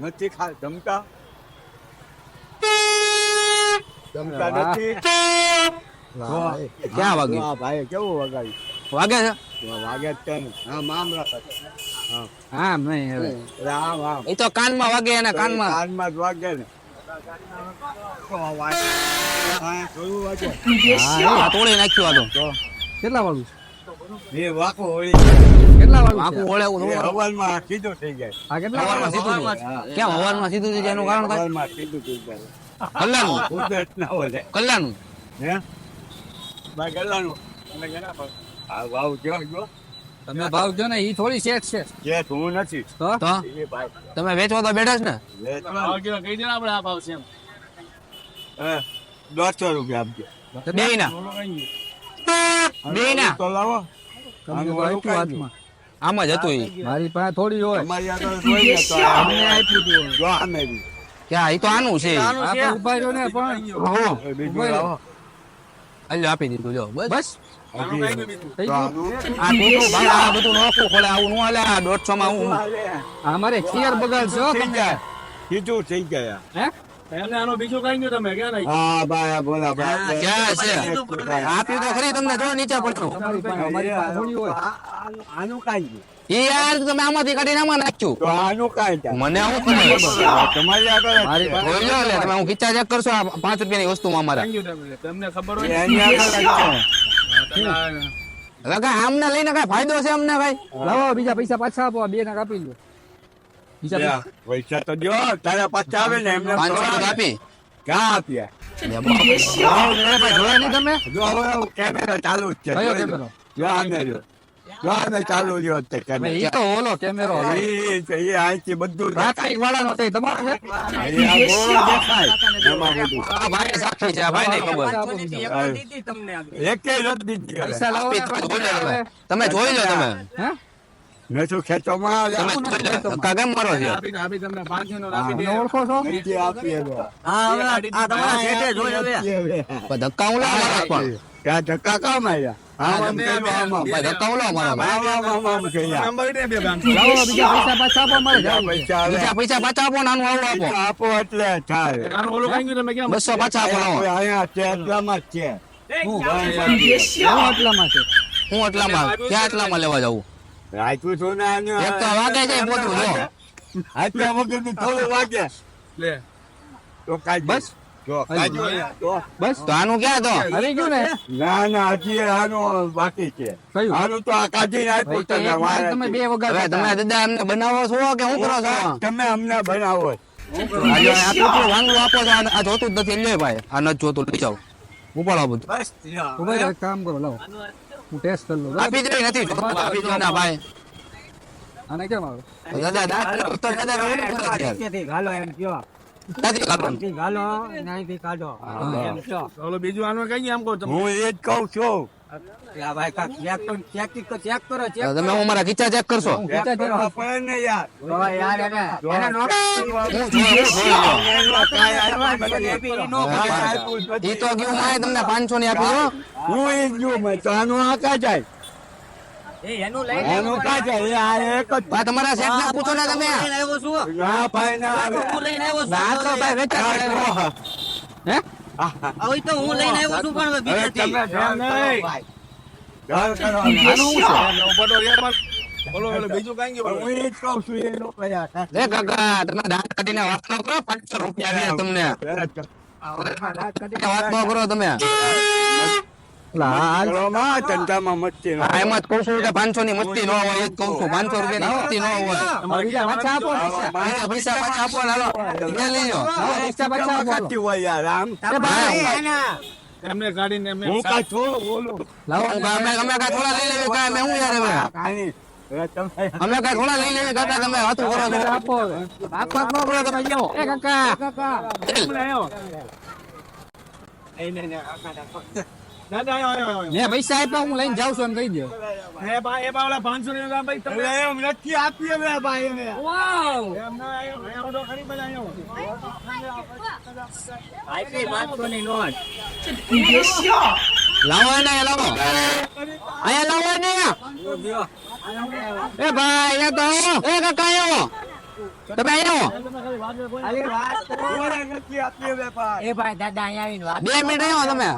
નથી ખા જમતા જમતા નથી. ક્યાં વાગ્યું? વાહ, ભાઈ કેવું વગાડ્યું? વાગે છે? વાગે છે હા મામલા હા. નહીં હવે. રામ રામ. એ તો કાનમાં વાગે એના કાનમાં. કાનમાં જ વાગે ને. હા, તોડી નાખ્યું આ તો. કેટલા વાળું એ વાકો હોળી કેટલા વાળું આખું છે? ઓળે એવું એ થોડું. હવારમાં સીધું થઈ જાય. આ કેટલા હવારમાં વાળું થઈ જાય. કેમ હવારમાં સીધું થઈ જાય એનું કારણ કાંઈ? હવારમાં સીધું થઈ જાય. કલ્લાનું કુદરત ના ઓલે. કલ્લાનું હે? ભાઈ ગલ્લાનું. તમે ઘણા ભાવ? આ ભાવ કેવો જો તમે ભાવ જો ને ઈ થોડી શેઠ છે. જે હું નથી. તો? તો? એ ભાઈ. તમે વેચવા તો બેઠા છે ને? વેચવા? હે, દોઢસો રૂપિયા આપજો. બે ના બે ના તો લાવો. તમને કાંઈ હાથમાં આમ જ હતું. મારી પાસે થોડી હોય. તમારી આગળ જોઈ ને તો અમને આપ્યું હતું જો આમે બી. ક્યાં? એ તો આનું છે. આપણે ઊભા રહ્યો ને પણ. હો. બીજું લાવો અલ્યો આપી દીધું. જો બસ. હું. અમારે ખીર બગાડશો થઈ ગયા. તમને હોય. ખબર. પાંચ રૂપિયાની વસ્તુ અમારા. જ છે. હવે કાંઈ આમને લઈને કઈ ફાયદો છે અમને ભાઈ? લાવો બીજા પૈસા પાછા આપો બે ના કાપી લો બીજા પૈસા? તો જો તારા પાછા આવે ને એમને પાંચસો આપી. ક્યાં આપ્યા? તમે? જોઈ લો. તમે. મેં શું ખેંચવામાં તમે આવ્યા? જોઈ લો ધક્કા કેમ મારો છે? ઓળખો છો? તો. ધક્કા હું લાવ ધક્કા કામ આવ્યા જવું બસો પાછા આપો અહીંયા છે એટલામાં છે. હું આટલામાં એટલામાં ક્યાં આટલામાં લેવા જાઉં? રાખ્યું છું ને એક તો વાગે છે મોટું જો. આટલા વગરનું થોડું વાગે. તો. બસ? ને, તો. બસ. તો આનું ક્યાં તો? આવી ગયું ને? ના ના હજી આનું બાકી છે. આનું તો આ કાઢીને આપ્યું તો તને એક વાર વારે. તમે બે વગર તમે દાદા અમને બનાવો છો કે શું કરો છો? તમે અમને બનાવો. આ આપો છો. આ જોતું જ નથી. લે ભાઈ. આ નથી જોતું લઈ જાઓ. ઉપાડો બધું. કામ કરો લાવો. હું ટેસ્ટ કરી લઉં આપી દે નથી. આપી દો ના ભાઈ. આને કેમ આવે? દાદા દાદા તો દાદા રહો ને ઘરે જ યાર. નથી લાગવાનું. હું એ જ કહું છું. તમે હું મારા ખીચા ચેક કરશો. ઈ તો ગયું માય તમને પાંચસો ની આપી દો હું? એ જ મેં. તો આનું આ કાં જાય? તમારા શેઠ ને પૂછો ને તમે. ભાઈ ના આવે. ના તો ભાઈ વેચાણ કરે. હે? હવે ધ્યાન નહીં. ધ્યાન છે. હું એ જ છું. લે કાકા તમે દાંત કાઢીને વાત ન કરો પાંચસો રૂપિયા દે તમને. કરો તમે. ધંધામાં મસ્તી ન એમ જ કહું છું કે પાંચસો ની મસ્તી ન હોય એ જ કહું છું. પાંચસો રૂપિયા ની મસ્તી ન હોય. પાછા આપો પૈસા. પાછા આપો ને હાલો લે. લેજો પૈસા પાછા આપો. હોય યાર આમ. એ ભાઈ હું. કાંઈ થોડું બોલું? લાવો અમે અમે કાંઈ થોડા લઈ લેવી કાંઈ અમે હું યાર હવે તમે અમે કાંઈ થોડા લઈ લેવી કાકા તમે હાથો કરો છો. આપો. આપો આપો તમે જાઓ એ કાકા. કાકા. મેં પૈસા આપ્યા હું લઈને જાઉં છું એમ કહી દો હવે એમ નથી આપી હવે ભાઈ હવે. લાવો એને લાવો. અહીંયા લાવો ને એ ભાઈ એ તો. એ કાકા આવો. તમે અહીંયા? એ ભાઈ દાદા અહીંયા આવીને વાત બે મિનિટ અહીંયા તમે.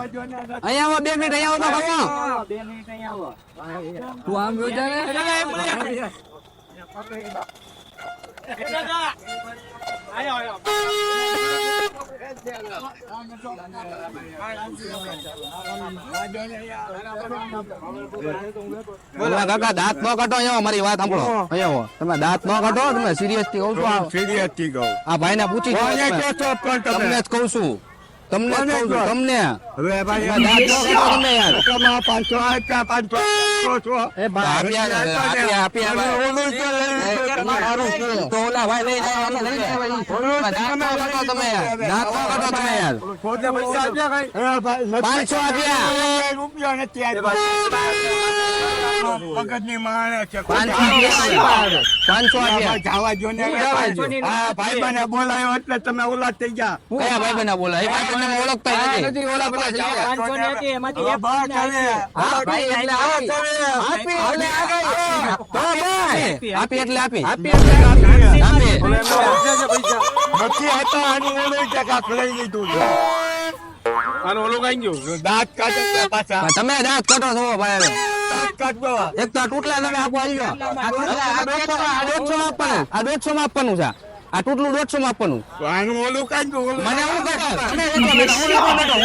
અહીંયા આવો બે મિનિટ અહીંયા આવો તો ખબર બે મિનિટ અહીંયા આવો તું આમ જોઈ જા ને. બોલા કાકા દાંત નો કાઢો અહીંયા મારી વાત સાંભળો. અહીંયા તમે દાંત નો કાઢો તમે સિરિયસથી કહું છું Serious થી કહું. આ ભાઈ ને પૂછી? તમને જ કહું છું. તમને? તમને. હવે ભાઈ યાર. તમા પાંચસો આપ્યા, પાંચસો આપો છો. આપ્યા આપ્યા, ઓલું એ? તો ઓલા ભાઈ લઈ જાય, આને લઈ જાય ભાઈ. દાંત નો કાઢો તમે યાર કાઢો તમે યાર પોતે પૈસા આપ્યા કાંઈ? હા, ભાઈ, પાંચસો આપ્યા. રૂપિયા નથી આપ્યો. મગજની માણસ છે. પાંચસો જવા દ્યો ને. જવા દ્યો. બોલાયો એટલે તમે ઓલા થઈ ગયા. કયા ભાઈ બના બોલા એ ભાઈ બને ઓળખતા નથી ઓલા. હા, આપી. એટલે આપી. આપી. નથી હતા આનું ઓલું છે લઈ લીધું છે. દાંત કાઢો પાછા. તમે દાંત કાઢો છો ભાઈ. એક તો આ ટૂટલા તમે આપો આવી જાઓ. આ દોઢસો માં આપવાના. છે. આ ટૂટલું દોઢસો માં આપવાનું. તો ઓલું મને હું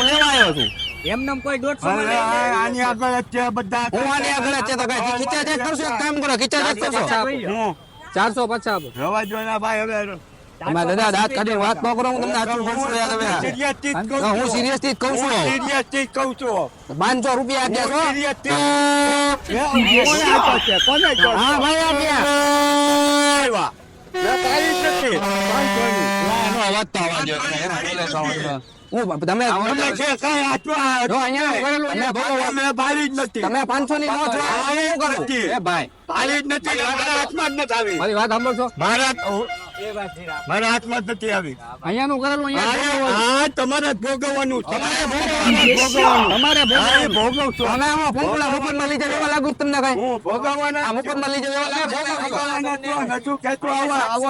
લેવા આવ્યો છું. એમનેમ કોઈ દોઢસો માં હવે લઈ આ- જાય. આની આગળ છે બધા. હું આની આગળ છે તો કઈ ખીચા ચેક કરશો? એક કામ કરો ખીચા ચેક કરશો? હું ચારસો પચાસ રવા જો ભાઈ હવે તમારા દાદા દાંત કાઢીને વાત ન કરો હું તમને આટલું કહું છું યાર હવે હા. જ કહું છું. સિરિયસથી જ કહું છું. પાંચસો રૂપિયા આપ્યા છો? કોને? હા ભાઈ આપ્યા. અવાજ તો જોઈએ. હું તમે તમે અમે બારી જ નથી. તમે પાંચસો ની નો છો. ભાઈ. જ નથી. મારા વાત સાંભળો છો? મારા મારા હાથમાં નથી આવી અહીંયાનું કરેલું અહીંયા હા, તમારે ભોગવવાનું તમારે ભોગવવાનું. તમારે હા, એ ભોગવવાનું. ભોગવું છું. તમે આમાં ફૂંકલા મફતમાં લઈ જવા એવા લાગુ તમને કઈ હું ભોગવવાના આ મફતમાં લઈ જાવ એવા લાગુ? ભોગવવાના છો. નતું કહેતું આવા, આવો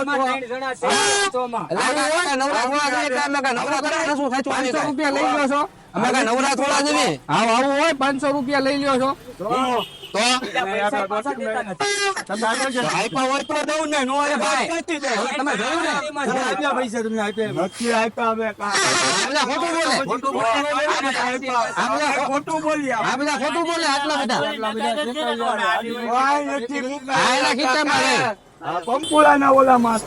તો નવરા નવરા એટલે અમે કાંઈ નવરા ખાચું આવી પાંચસો કાંઈ. રૂપિયા લઈ લ્યો છો અમે કઈ નવરા થોડા જ નથી. આવું આવું હોય પાંચસો રૂપિયા લઈ લ્યો છો. તો? તો દઉં ને. તો. આ એના ખીચામાં પંપુડાના ઓલામાં.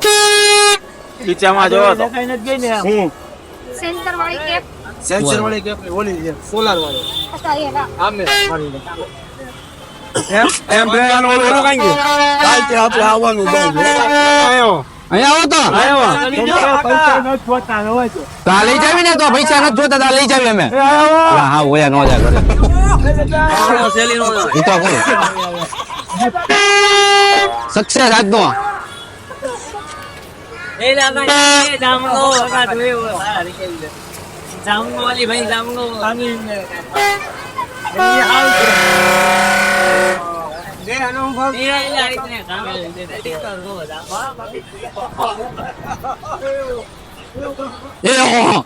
હું? સેન્સર વાળી કેપ. સેન્સર વાળી કે ઓલી એમ ભેળાનો ઓલો કાલથી આપણે આવવાનું બહુ છે. અહીંયા આવો. તો. પૈસા નથી જોતા, હવે તો. તો આ લઈ જાવી ને તો પૈસા નથી જોતા તો જાવી અમે. હા હા ઓયા નો જા કરે ઈ તો કોણ? સક્સેસ આજનો. એ લાગા એ જામનો લગા જોયો જામનો વાલી ભાઈ જામનો એ ઓહો.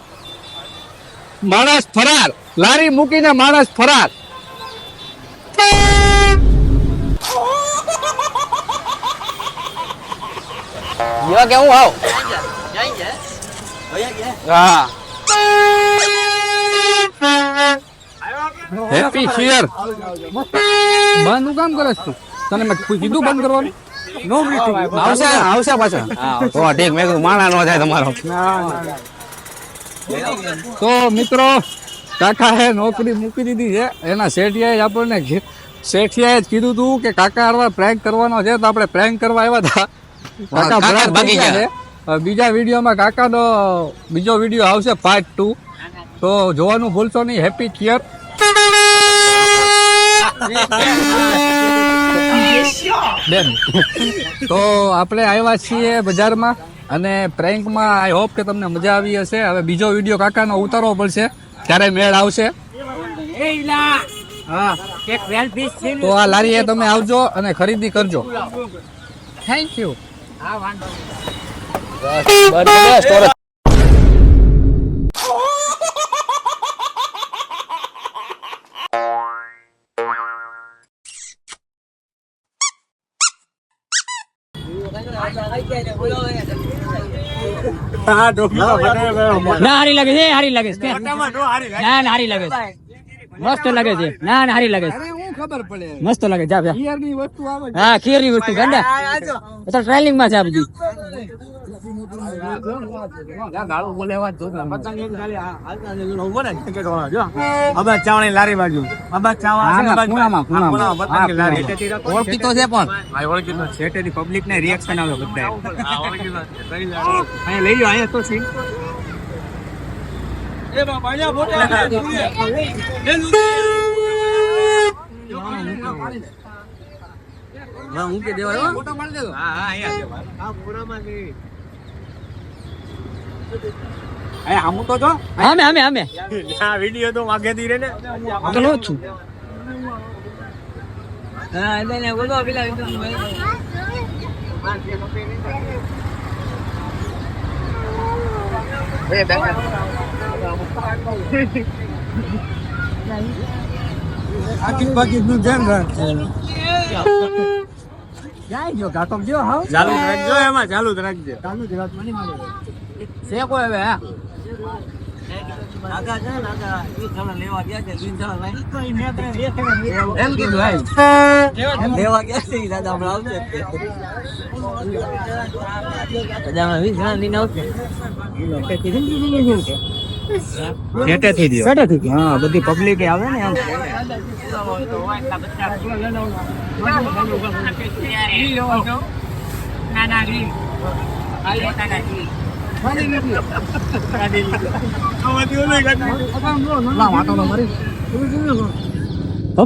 માણસ ફરાર. લારી મૂકીને માણસ ફરાર. યો કેવું આવ? હા. હેપી શિયર બંધ કામ કરે છે તું? તને મેં કીધું બંધ કરવાનું? નો મીઠું આવશે આવશે પાછા. તો ઠીક મેં કીધું માણા નો થાય તમારો. તો મિત્રો કાકાએ નોકરી મૂકી દીધી છે. એના શેઠિયાએ આપણને શેઠિયાએ જ કીધું હતું કે કાકા હારવાર પ્રેન્ક કરવાનો છે તો આપણે પ્રેન્ક કરવા આવ્યા હતા. કાકા હવે બીજા વિડીયોમાં કાકાનો બીજો વીડિયો આવશે પાર્ટ ટુ તો જોવાનું ભૂલશો નહીં. હેપી ચિયર બેન, તો આપણે આવ્યા છીએ બજારમાં અને પ્રેન્કમાં આઈ હોપ કે તમને મજા આવી હશે. હવે બીજો વીડિયો કાકાનો ઉતારવો પડશે. ત્યારે મેળ આવશે? તો આ લારીએ તમે આવજો અને ખરીદી કરજો. થેન્ક યુ હા વાંધો બસ તો ના હારી લાગે છે હારી લાગે છે ના ના હારી લાગે છે. મસ્ત લાગે છે. ના ના હારી લાગે છે. ખબર પડે? મસ્ત લાગે જા હા ખીરની વસ્તુ ગંડા. ટ્રેલિંગમાં છે આ બધી. ચાવણી લારી બાજુ અબા ચાવા છે ને બાજુ. ખૂણામાં, ખૂણામાં. હા, ખૂણામાં, પતંગની લારી. ઓળખીતો લઈ અહીંયા તો હા, મૂકી દેવાય હા, હા, છે. હા, છે. આમ તો જો. અમે અમે અમે આ વીડિયો તો વાગેતી રે ને. જ છું. હા એટલે બોલો પેલા આખી બાકી નું ધ્યાન રાખ ચાલુ જ રાખજો એમાં ચાલુ જ રાખજો. છે કોઈ હવે હા એમ કીધું લેવા ગયા છે દાદા હમણાં આવશે દાદા વીસ જણા લઈને આવશે. શેઠેથી દ્યો. સેટેથી હા બધી પબ્લિક આવે ને આમ પપ્પા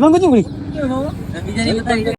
કુતું ગઈ બીજાની